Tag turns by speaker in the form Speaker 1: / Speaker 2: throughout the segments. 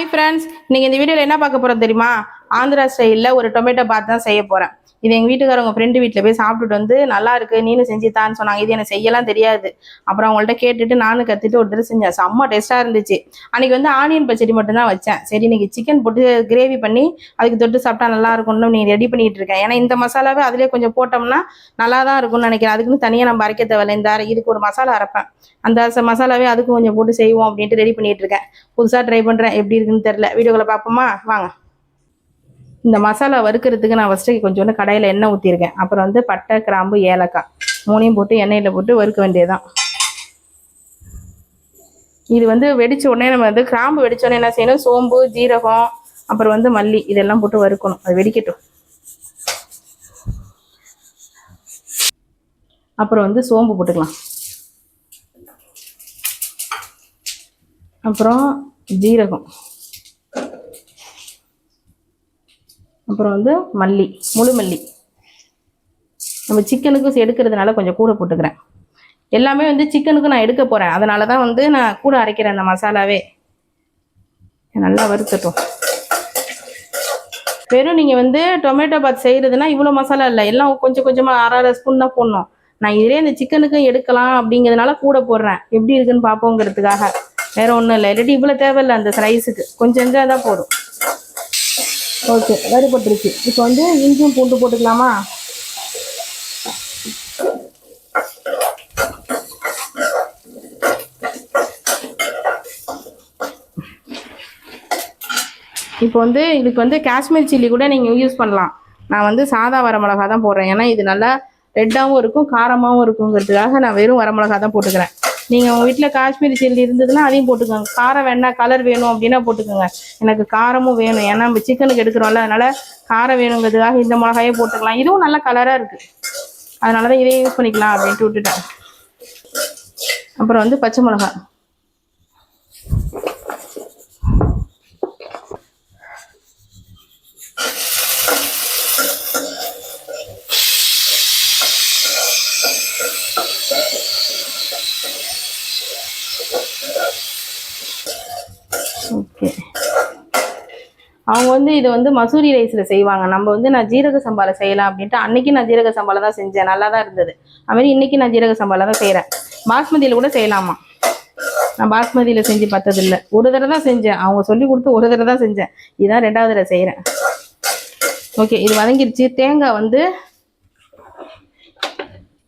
Speaker 1: Hi friends நீங்கள் இந்த வீடியோவில் என்ன பார்க்க போகிறோம் தெரியுமா? ஆந்திரா ஸ்டைலில் ஒரு டொமேட்டோ பாத் தான் செய்ய போகிறேன் இது எங்கள் வீட்டுக்காரவங்க ஃப்ரெண்டு வீட்டில் போய் சாப்பிட்டுட்டு வந்து நல்லா இருக்கு நீனும் செஞ்சுத்தான்னு சொன்னாங்க. இது எனக்கு செய்யலாம் தெரியாது. அப்புறம் அவங்கள்ட்ட கேட்டுட்டு நானும் கற்றுட்டு ஒரு தடவை செஞ்சேன். செம்ம டேஸ்ட்டாக இருந்துச்சு. அன்றைக்கி வந்து ஆனியன் பச்சடி மட்டும்தான் வச்சேன். சரி இன்றைக்கி சிக்கன் போட்டு கிரேவி பண்ணி அதுக்கு தொட்டு சாப்பிட்டா நல்லா இருக்கும்னு நீ ரெடி பண்ணிகிட்டு இருக்கேன் ஏன்னா இந்த மசாலாவே அதிலே கொஞ்சம் போட்டோம்னா நல்லா தான் இருக்கும்னு நினைக்கிறேன். அதுக்குன்னு தனியாக நம்ம அரைக்க தேவையில்லை. இந்த அரை- இதுக்கு ஒரு மசாலா அரைப்பேன். அந்த மசாலாவே அதுக்கும் கொஞ்சம் போட்டு செய்வோம் அப்படின்ட்டு ரெடி பண்ணிகிட்டு இருக்கேன். புதுசாக ட்ரை பண்ணுறேன் எப்படி இருக்குன்னு தெரில வீடியோக்களை பார்ப்போமா? வாங்க. இந்த மசாலா வறுக்கிறதுக்கு நான் ஃபஸ்ட்டு கொஞ்சோண்டு கடையில் எண்ணெய் ஊற்றிருக்கேன் அப்புறம் வந்து பட்டை கிராம்பு ஏலக்காய். மூணையும் போட்டு எண்ணெயில் போட்டு வறுக்க வேண்டியதுதான். இது வந்து வெடிச்ச உடனே நம்ம வந்து கிராம்பு வெடிச்ச உடனே என்ன செய்யணும்? சோம்பு ஜீரகம் அப்புறம் வந்து மல்லி இதெல்லாம் போட்டு வறுக்கணும். அது வெடிக்கட்டும். அப்புறம் வந்து சோம்பு போட்டுக்கலாம். அப்புறம் ஜீரகம். அப்புறம் வந்து மல்லி முழு மல்லி. நம்ம சிக்கனுக்கும் எடுக்கிறதுனால கொஞ்சம் கூட போட்டுக்கிறேன். எல்லாமே வந்து சிக்கனுக்கு நான் எடுக்க போகிறேன் அதனால தான் வந்து நான் கூட அரைக்கிறேன் அந்த மசாலாவே. நல்லா வறுத்துட்டோம் வெறும் நீங்கள் வந்து டொமேட்டோ பாத் செய்கிறதுனா இவ்வளோ மசாலா இல்லை. எல்லாம் கொஞ்சம் கொஞ்சமாக அரை அரை ஸ்பூன் தான் போடணும். நான் இதே இந்த சிக்கனுக்கும் எடுக்கலாம் அப்படிங்கிறதுனால கூட போடுறேன். எப்படி இருக்குன்னு பார்ப்போங்கிறதுக்காக. வேறு ஒன்றும் இல்லை. இல்லாட்டி இவ்வளோ தேவையில்லை அந்த ரைஸுக்கு கொஞ்சம் கொஞ்சம் தான் போதும். ஓகே வறுபட்டுருச்சு. இப்போ வந்து இஞ்சியும் பூண்டு போட்டுக்கலாமா? இப்போ வந்து இதுக்கு வந்து காஷ்மீர் சில்லி கூட நீங்கள் யூஸ் பண்ணலாம். நான் வந்து சாதா வரமிளகா தான் போடுறேன். ஏன்னா இது நல்லா ரெட்டாகவும் இருக்கும் காரமாகவும் இருக்குங்கிறதுக்காக நான் வெறும் வரமிளகா தான் போட்டுக்கிறேன். நீங்கள் உங்கள் வீட்டில் காஷ்மீரி சில்லி இருந்ததுன்னா அதையும் போட்டுக்கோங்க. காரம் வேணா கலர் வேணும் அப்படின்னா போட்டுக்கோங்க. எனக்கு காரமும் வேணும். ஏன்னா நம்ம சிக்கனுக்கு எடுக்கிறோம்ல அதனால காரம் வேணுங்கிறதுக்காக இந்த மிளகாயே போட்டுக்கலாம். இதுவும் நல்ல கலராக இருக்குது அதனால தான் இதையும் யூஸ் பண்ணிக்கலாம் அப்படின்ட்டு விட்டுட்டேன். அப்புறம் வந்து பச்சை மிளகா அவங்க வந்து இது வந்து மசூரி ரைஸில் செய்வாங்க. நம்ம வந்து நான் ஜீரக சம்பாவில் செய்யலாம் அப்படின்ட்டு அன்னைக்கு நான் ஜீரக சம்பாவில் தான் செஞ்சேன். நல்லா தான் இருந்தது அதுமாதிரி இன்னைக்கு நான் ஜீரக சம்பாவில் தான் செய்கிறேன் பாஸ்மதியில் கூட செய்யலாமா? நான் பாஸ்மதியில் செஞ்சு பார்த்ததில்ல. ஒரு தடவை தான் செஞ்சேன். அவங்க சொல்லி கொடுத்து ஒரு தடவை தான் செஞ்சேன். இதான் ரெண்டாவது தடவை செய்கிறேன் ஓகே இது வதங்கிருச்சு. தேங்காய் வந்து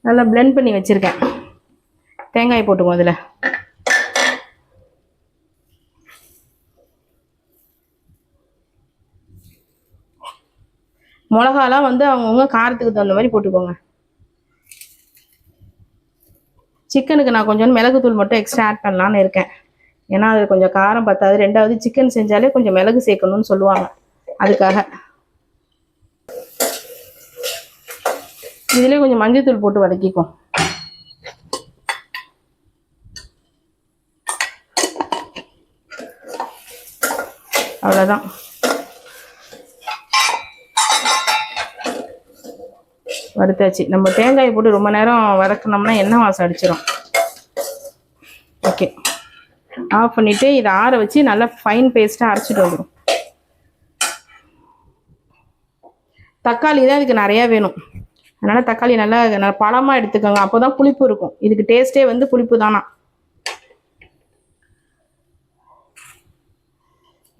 Speaker 1: நல்லா பிளெண்ட் பண்ணி வச்சுருக்கேன். தேங்காய் போட்டுக்குவோம் அதில். மிளகாலாம் வந்து அவங்கவுங்க காரத்துக்கு தகுந்த மாதிரி போட்டுக்கோங்க. சிக்கனுக்கு நான் கொஞ்சம் மிளகுத்தூள் மட்டும் எக்ஸ்ட்ரா ஆட் பண்ணலான்னு இருக்கேன். ஏன்னா அது கொஞ்சம் காரம் பத்தாது. ரெண்டாவது சிக்கன் செஞ்சாலே கொஞ்சம் மிளகு சேர்க்கணும்னு சொல்லுவாங்க. அதுக்காக. இதுலேயே கொஞ்சம் மஞ்சத்தூள் போட்டு வதக்கிக்கும் அவ்வளோதான் வறுத்தாச்சு. நம்ம தேங்காயை போட்டு ரொம்ப நேரம் வதக்குனோம்னா எண்ணெய் வாசம் அடிச்சிடும் ஓகே ஆஃப் பண்ணிவிட்டு இதை ஆற வச்சு நல்லா ஃபைன் பேஸ்ட்டாக அரைச்சிட்டு வந்துடும் தக்காளி தான் இதுக்கு நிறையா வேணும். அதனால் தக்காளி நல்லா நல்லா பழமாக எடுத்துக்கோங்க. அப்போ தான் புளிப்பு இருக்கும். இதுக்கு டேஸ்ட்டே வந்து புளிப்பு தானா.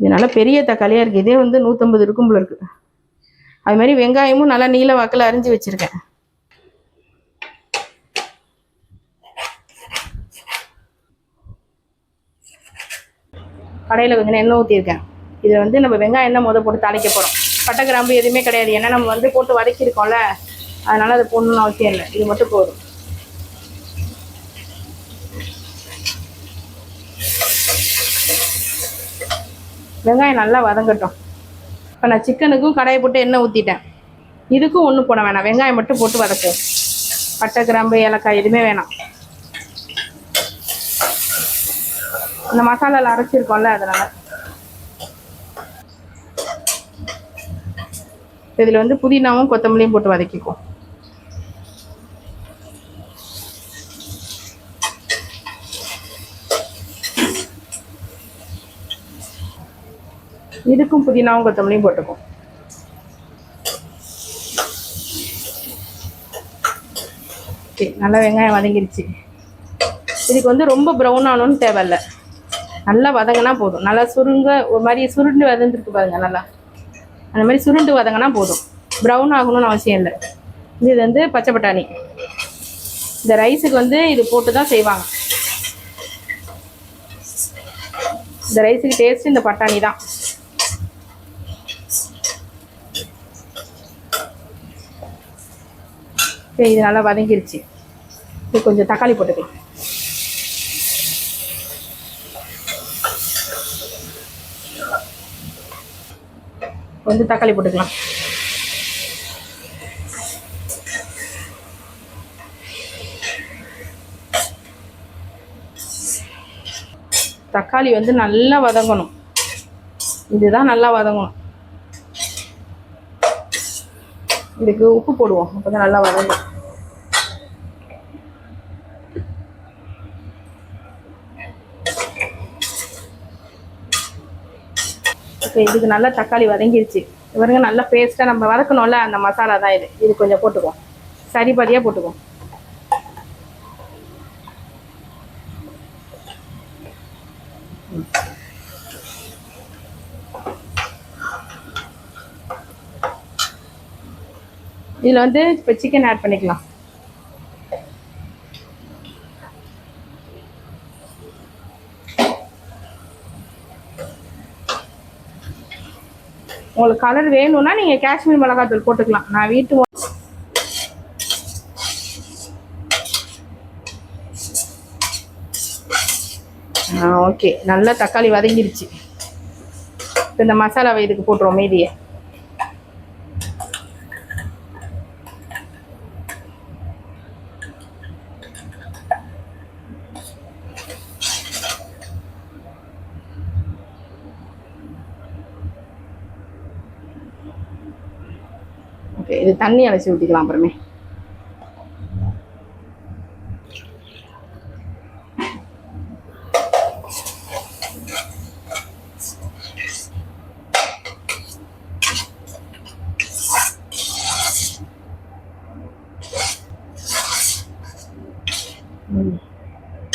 Speaker 1: இதனால் பெரிய தக்காளியாக இருக்குது இதே வந்து நூற்றம்பது இருக்கும் போல இருக்குது அது மாதிரி வெங்காயமும் நல்லா நீல வாக்கில் அரிஞ்சு வச்சுருக்கேன். கடையில் கொஞ்சம் எண்ணெய் ஊற்றிருக்கேன் இதில் வந்து நம்ம வெங்காயம் எண்ணெய் முத போட்டு தாளிக்க போகிறோம் பட்டை கிராம்பு எதுவுமே கிடையாது. ஏன்னா நம்ம வந்து போட்டு வதக்கியிருக்கோம்ல அதனால் அது போடணும்னு அவசியம் இல்லை. இது மட்டும் போதும். வெங்காயம் நல்லா வதங்கட்டும். இப்போ நான் சிக்கனுக்கும் கடாயை போட்டு எண்ணெய் ஊற்றிட்டேன் இதுக்கும் ஒன்றும் போட வேணாம். வெங்காயம் மட்டும் போட்டு வதக்கு. பட்டை கிராம்பு ஏலக்காய் எதுவுமே வேணாம். இந்த மசாலாவில் அரைச்சிருக்கோம்ல அதனால். இதில் வந்து புதினாவும் கொத்தமல்லியும் போட்டு வதக்கிக்குவோம். இதுக்கும் புதினாவும் கொத்தமல்லியும் போட்டுக்கும் ஓகே நல்லா வெங்காயம் வதங்கிருச்சு. இதுக்கு வந்து ரொம்ப ப்ரௌன் ஆகணும்னு தேவையில்ல. நல்லா வதங்கினா போதும். நல்லா சுருங்க ஒரு மாதிரி சுருண்டு வதந்துருக்கு பாருங்க நல்லா. அந்த மாதிரி சுருண்டு வதங்கினா போதும். ப்ரௌன் ஆகணும்னு அவசியம் இல்லை. இது வந்து பச்சை பட்டாணி. இந்த ரைஸுக்கு வந்து இது போட்டு தான் செய்வாங்க. இந்த ரைஸுக்கு டேஸ்ட் இந்த பட்டாணி தான் இப்போ இது நல்லா வதங்கிருச்சு. இது கொஞ்சம் தக்காளி போட்டுக்கலாம் கொஞ்சம் தக்காளி போட்டுக்கலாம். தக்காளி வந்து நல்லா வதங்கணும். இதுதான் நல்லா வதங்கணும். இதுக்கு உப்பு போடுவோம். அப்போ தான் நல்லா வதங்கும். இப்போ இதுக்கு நல்லா தக்காளி வதங்கிருச்சு. இவருங்க நல்லா பேஸ்ட்டாக நம்ம வதக்கணும்ல அந்த மசாலா தான் இது. இது கொஞ்சம் போட்டுக்குவோம் சரிபதியாக போட்டுக்குவோம் இதில் வந்து இப்போ சிக்கன் ஆட் பண்ணிக்கலாம். உங்களுக்கு கலர் வேணும்னா நீங்கள் காஷ்மீர் மிளகாத்தூள் போட்டுக்கலாம். நான் வீட்டு ஆ ஓகே நல்லா தக்காளி வதங்கிருச்சு. இந்த மசாலாவை இதுக்கு போட்டுருவோம் மீதியை ஓகே இது தண்ணி அலசி ஊற்றிக்கலாம் அப்புறமே.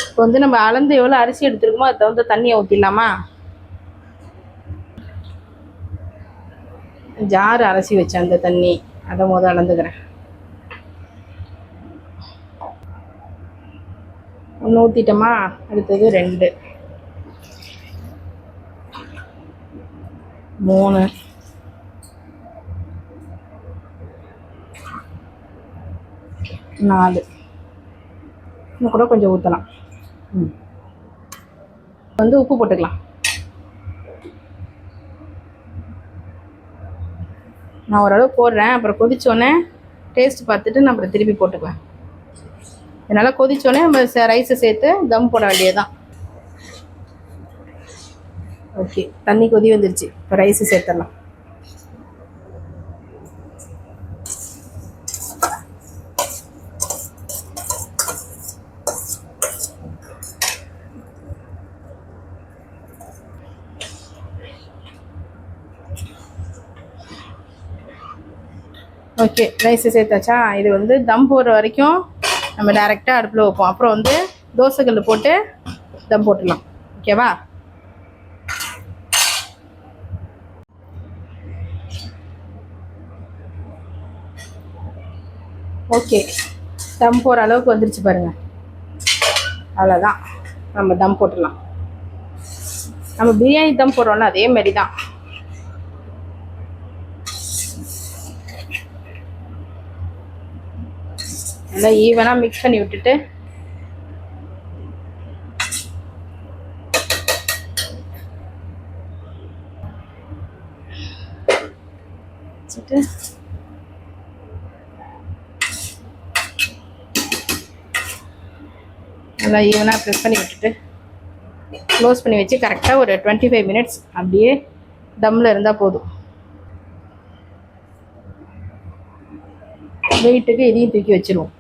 Speaker 1: இப்போ வந்து நம்ம அளந்து எவ்வளோ அரிசி எடுத்துருக்கோமோ அது தகுந்த தண்ணியை ஊற்றிடலாமா ஜார் அலசி வச்சேன் அந்த தண்ணி. அதை முத அளந்துக்கிறேன். ஒன்று ஊற்றிட்டோமா அடுத்தது ரெண்டு. மூணு. நாலு. இன்னும் கூட கொஞ்சம் ஊற்றலாம் ம். வந்து உப்பு போட்டுக்கலாம். நான் ஓரளவு போடுறேன். அப்புறம் கொதிச்சோடனே டேஸ்ட் பார்த்துட்டு நான் அப்புறம் திருப்பி போட்டுக்குவேன். இதனால் கொதிச்சோடனே நம்ம ரைஸை சேர்த்து தம் போட வேண்டியதுதான். ஓகே தண்ணி கொதி வந்துருச்சு. இப்போ ரைஸு சேர்த்துடலாம். ஓகே ரைஸு சேர்த்தாச்சா? இது வந்து தம் போடுற வரைக்கும் நம்ம டைரெக்டாக அடுப்பில் வைப்போம். அப்புறம் வந்து தோசைக்கல் போட்டு தம் போட்டுடலாம். ஓகேவா ஓகே தம் போகிற அளவுக்கு வந்துருச்சு பாருங்கள் அவ்வளோதான் நம்ம தம் போட்டுடலாம். நம்ம பிரியாணி தம் போடுறோம்ல அதே மாதிரி தான் நல்லா ஈவனாக மிக்ஸ் பண்ணி விட்டுட்டு. வச்சுட்டு. நல்லா ஈவனாக ப்ரெஸ் பண்ணி விட்டுட்டு. க்ளோஸ் பண்ணி வச்சு கரெக்டாக ஒரு டுவெண்ட்டி ஃபைவ் மினிட்ஸ் அப்படியே தம்மில் இருந்தால் போதும். வெயிட்டுக்கு இதையும் தூக்கி வச்சிருவோம்.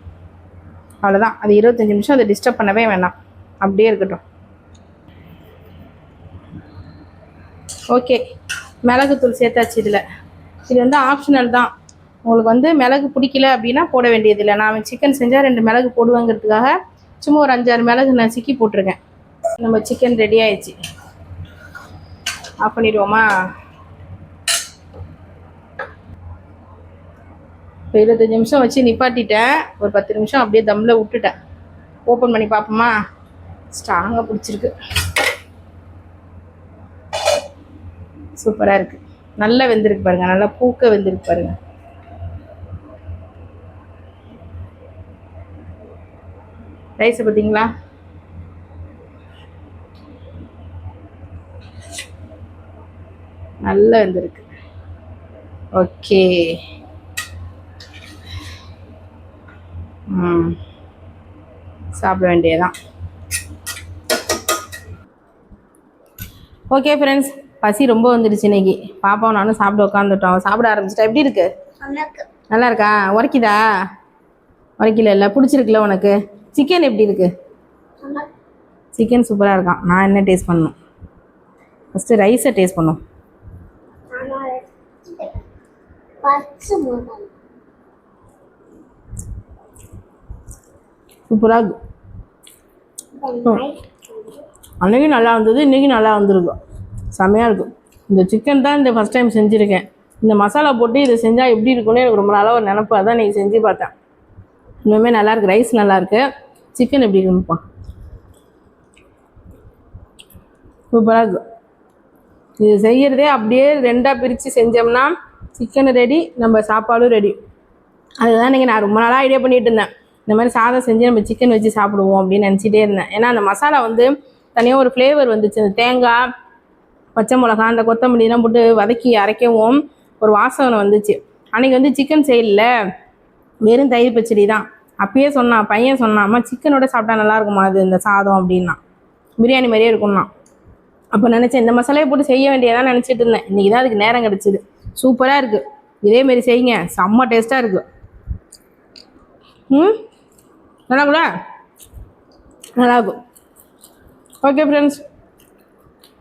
Speaker 1: அவ்வளோதான் அது இருபத்தஞ்சி நிமிஷம் அதை டிஸ்டர்ப் பண்ணவே வேணாம். அப்படியே இருக்கட்டும். ஓகே மிளகுத்தூள் சேர்த்தாச்சு இதில். இது வந்து ஆப்ஷனல் தான். உங்களுக்கு வந்து மிளகு பிடிக்கல அப்படின்னா போட வேண்டியதில்லை நான் சிக்கன் செஞ்சால் ரெண்டு மிளகு போடுவேங்கிறதுக்காக சும்மா ஒரு அஞ்சாறு மிளகு நான் சிக்கி போட்டிருக்கேன். நம்ம சிக்கன் ரெடி ஆயிடுச்சு. ஆஃப் பண்ணிடுவோமா? இப்போ இருபத்தஞ்சி நிமிஷம் வச்சு நிப்பாட்டிட்டேன். ஒரு பத்து நிமிஷம் அப்படியே தம்மில் விட்டுட்டேன். ஓப்பன் பண்ணி பார்ப்போமா? ஸ்ட்ராங்காக பிடிச்சிருக்கு. சூப்பராக இருக்குது நல்லா வெந்திருக்கு பாருங்க. நல்லா பூக்க வெந்திருக்கு பாருங்க. ரைஸை பார்த்தீங்களா? நல்லா வெந்திருக்கு. ஓகே ம் சாப்பிட வேண்டியதான் ஓகே ஃப்ரெண்ட்ஸ் பசி ரொம்ப வந்துடுச்சு இன்னைக்கு. பாப்பாவும் நானும் சாப்பிட உட்காந்துட்டோம் சாப்பிட ஆரம்பிச்சிட்டா எப்படி இருக்கு? நல்லா இருக்கா? உரைக்குதா? உரைக்கல இல்லை பிடிச்சிருக்குல்ல உனக்கு? சிக்கன் எப்படி இருக்கு? சிக்கன் சூப்பராக இருக்கான். நான் என்ன டேஸ்ட் பண்ணணும்? ஃபஸ்ட்டு ரைஸை டேஸ்ட் பண்ணும். சூப்பராக அன்றைக்கும் நல்லா வந்தது இன்றைக்கும் நல்லா வந்திருக்கும் செம்மையாக இருக்கும் இந்த சிக்கன் தான் இந்த ஃபஸ்ட் டைம் செஞ்சுருக்கேன். இந்த மசாலா போட்டு இதை செஞ்சால் எப்படி இருக்கும்னு எனக்கு ரொம்ப நாளாக ஒரு நினப்பு. அதான் நீங்கள் செஞ்சு பார்த்தேன். இன்னுமே நல்லாயிருக்கு ரைஸ் நல்லாயிருக்கு சிக்கன் எப்படி இருக்குப்பா சூப்பராக இருக்கும் இது செய்கிறதே அப்படியே ரெண்டாக பிரித்து செஞ்சோம்னா சிக்கன் ரெடி நம்ம சாப்பாடும் ரெடி அதுதான் நீங்கள் நான் ரொம்ப நாளாக ஐடியா பண்ணிகிட்டு இருந்தேன். இந்த மாதிரி சாதம் செஞ்சு நம்ம சிக்கன் வச்சு சாப்பிடுவோம் அப்படின்னு நினச்சிட்டே இருந்தேன். ஏன்னா அந்த மசாலா வந்து தனியாக ஒரு ஃப்ளேவர் வந்துச்சு. அந்த தேங்காய் பச்சை மிளகா அந்த கொத்தமல்லிலாம் போட்டு வதக்கி அரைக்கவும் ஒரு வாசனை வந்துச்சு. அன்றைக்கி வந்து சிக்கன் செய்யல வெறும் தயிர் பச்சடி தான். அப்பயே சொன்னான் பையன் சொன்னாம்மா சிக்கனோட சாப்பிட்டா நல்லா இருக்குமா அது இந்த சாதம்? அப்படின்னா. பிரியாணி மாதிரியே இருக்கும்னா அப்போ நினச்சேன் இந்த மசாலையை போட்டு செய்ய வேண்டியதான் நினச்சிட்டு இருந்தேன். இன்றைக்கி தான் அதுக்கு நேரம் கிடச்சிது. சூப்பராக இருக்குது இதேமாரி செய்யுங்க. செம்ம டேஸ்ட்டாக இருக்குது ம்? நல்லா கூட நல்லா இருக்கும் ஓகே ஃப்ரெண்ட்ஸ்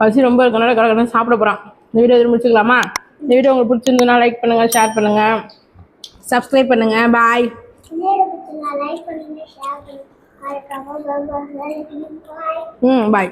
Speaker 1: பசி ரொம்ப இருக்கனால கடை கடை சாப்பிட போகிறான் இந்த வீடியோ எதுவும் முடிச்சுக்கலாமா? இந்த வீடியோ உங்களுக்கு பிடிச்சிருந்ததுன்னா லைக் பண்ணுங்கள் ஷேர் பண்ணுங்கள் சப்ஸ்கிரைப் பண்ணுங்கள் பாய் ம் பாய்